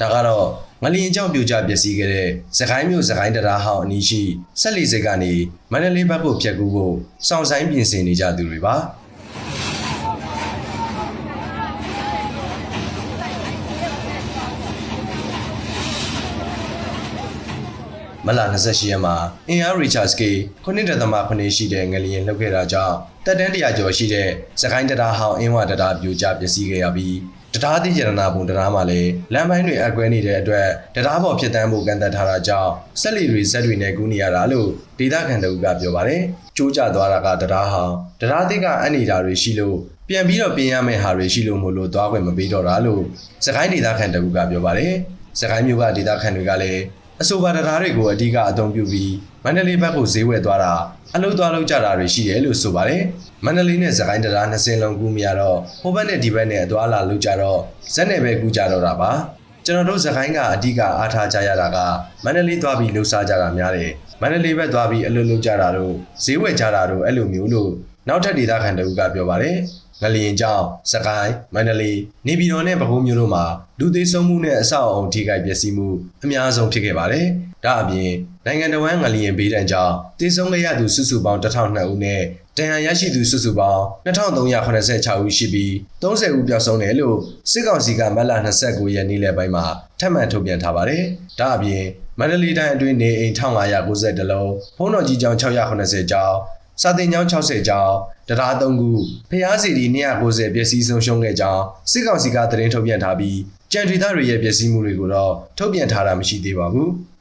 ဒါကတော့ငလျင်ကြောင့်ပြိုကျပျက်စီးခဲ့တဲ့စကိုင်းမြို့စကိုင်းတရားဟောင်းအနီးရှိဆက်လီစိတ်ကနေမန္တလေးဘက်ကိုဖြတ်ကူးဖို့စောင့်ဆိုင်ပြင်ဆင်နေကြသူတွေပါမလာ28ရက်မှာအင်အားရီချာစကေ9.8ရှိတဲ့ငလျင်လှုပ်ခဲ့တာကြောင့်တက်တန်းတရာကျော်ရှိတဲ့စကိုင်းတရားဟောင်းအင်းဝတရားပြိုကျပျက်စီးခဲ့ရပြီး တရားတိရဏဘုံတရားမှာလည်းလမ်းပိုင်းတွေအကွဲနေတဲ့အတွက်တရားပေါ်ဖြစ်တမ်းဖို့ကန့်သက်ထားတာကြောင့်ဆက်လီတွေဆက်တွေနဲ့ကူးနေရတာလို့ဒေသခံတို့ကပြောပါတယ်။ကျိုးကျသွားတာကတရားဟောင်းတရားတိကအန်နေတာတွေရှိလို့ပြန်ပြီးတော့ပြင်ရမယ့်ဟာတွေရှိလို့မို့လို့သွားခွင့်မပေးတော့တာလို့စကိုင်းဒေသခံတို့ကပြောပါတယ်။စကိုင်းမြို့ကဒေသခံတွေကလည်းအဆိုပါတရားတွေကိုအဓိကအသုံးပြုပြီးမန္တလေးဘက်ကိုဈေးဝယ်သွားတာအလုပ်သွားလုပ်ကြတာတွေရှိတယ်လို့ဆိုပါတယ်။ မန္တလေးနဲ့စကိုင်းတရားနှစ်စင်းလုံးကူးမရတော့ဟိုဘက်နဲ့ဒီဘက်နဲ့အသွားလာလုပ်ကြတော့ဇက်နဲ့ပဲကူးကြတော့တာပါ။ကျွန်တော်တို့စကိုင်းကအဓိကအားထားကြရတာကမန္တလေးသွားပြီးလှူစားကြတာများတယ်။မန္တလေးဘက်သွားပြီးအလုပ်လုပ်ကြတာတို့ဈေးဝယ်ကြတာတို့အဲ့လိုမျိုးလို့ နောက်ထပ်ဒေသခံတို့ကပြောပါတယ်။ငလျင်ကြောင့်စကိုင်းမန္တလေးနေပြည်တော်နဲ့ပဲခူးမြို့တို့မှာလူသေးဆုံးမှုနဲ့အဆောက်အအုံထိခိုက်ပျက်စီးမှုအများဆုံးဖြစ်ခဲ့ပါတယ်။ဒါအပြင်နိုင်ငံတော်ဝန်ငလျင်ဘေးဒဏ်ကြောင့်သေဆုံးခဲ့ရသူစုစုပေါင်း1002ဦးနဲ့ဒဏ်ရာရရှိသူစုစုပေါင်း2386ဦးရှိပြီး30ဦးပျောက်ဆုံးတယ်လို့စစ်ကောင်စီကမတ်လ29ရက်နေ့လယ်ပိုင်းမှာထပ်မံထုတ်ပြန်ထားပါတယ်။ဒါအပြင်မန္တလေးတိုင်းအတွင်းနေအိမ်1590လုံးဖုံးတော်ကြီးကျောင်း680ကျောင်း စာတင်ကျောင်း60ကျောင်းတရား3ခုဖျားစီဒီ290ပျက်စီးဆုံးရှုံးခဲ့ကြောင်းစစ်ကောင်စီကသတင်းထုတ်ပြန်ထားပြီးကြံဒေသတွေရဲ့ပျက်စီးမှုတွေကိုတော့ထုတ်ပြန်ထားတာမရှိသေးပါဘူး။